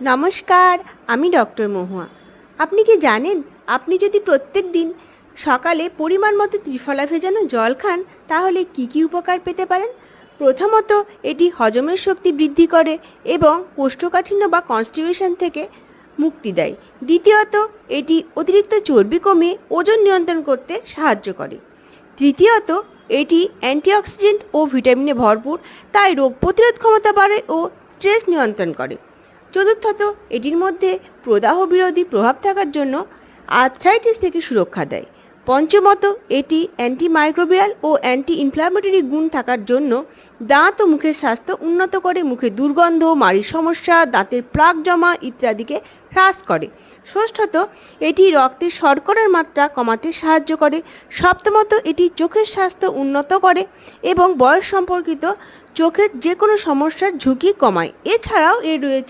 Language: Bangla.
নমস্কার, আমি ডক্টর মহুয়া। আপনি কি জানেন, আপনি যদি প্রত্যেক দিন সকালে পরিমাণ মতো ত্রিফলা ভেজানো জল খান, তাহলে কি কি উপকার পেতে পারেন? প্রথমত, এটি হজমের শক্তি বৃদ্ধি করে এবং কোষ্ঠকাঠিন্য বা কনস্টিপেশন থেকে মুক্তি দেয়। দ্বিতীয়ত, এটি অতিরিক্ত চর্বি কমিয়ে ওজন নিয়ন্ত্রণ করতে সাহায্য করে। তৃতীয়ত, এটি অ্যান্টিঅক্সিডেন্ট ও ভিটামিনে ভরপুর, তাই রোগ প্রতিরোধ ক্ষমতা বাড়ে ও স্ট্রেস নিয়ন্ত্রণ করে। চতুর্থত, এটির মধ্যে প্রদাহ বিরোধী প্রভাব থাকার জন্য আর্থ্রাইটিস থেকে সুরক্ষা দেয়। পঞ্চমত, এটি অ্যান্টিমাইক্রোবিয়াল ও অ্যান্টি ইনফ্ল্যামেটরি গুণ থাকার জন্য দাঁত ও মুখের স্বাস্থ্য উন্নত করে, মুখে দুর্গন্ধ, মাড়ির সমস্যা, দাঁতের প্লাক জমা ইত্যাদিকে হ্রাস করে। ষষ্ঠত, এটি রক্তে শর্করার মাত্রা কমাতে সাহায্য করে। সপ্তমত, এটি চোখের স্বাস্থ্য উন্নত করে এবং বয়স সম্পর্কিত চোখের যে কোনো সমস্যার ঝুঁকি কমায়। এছাড়াও এর রয়েছে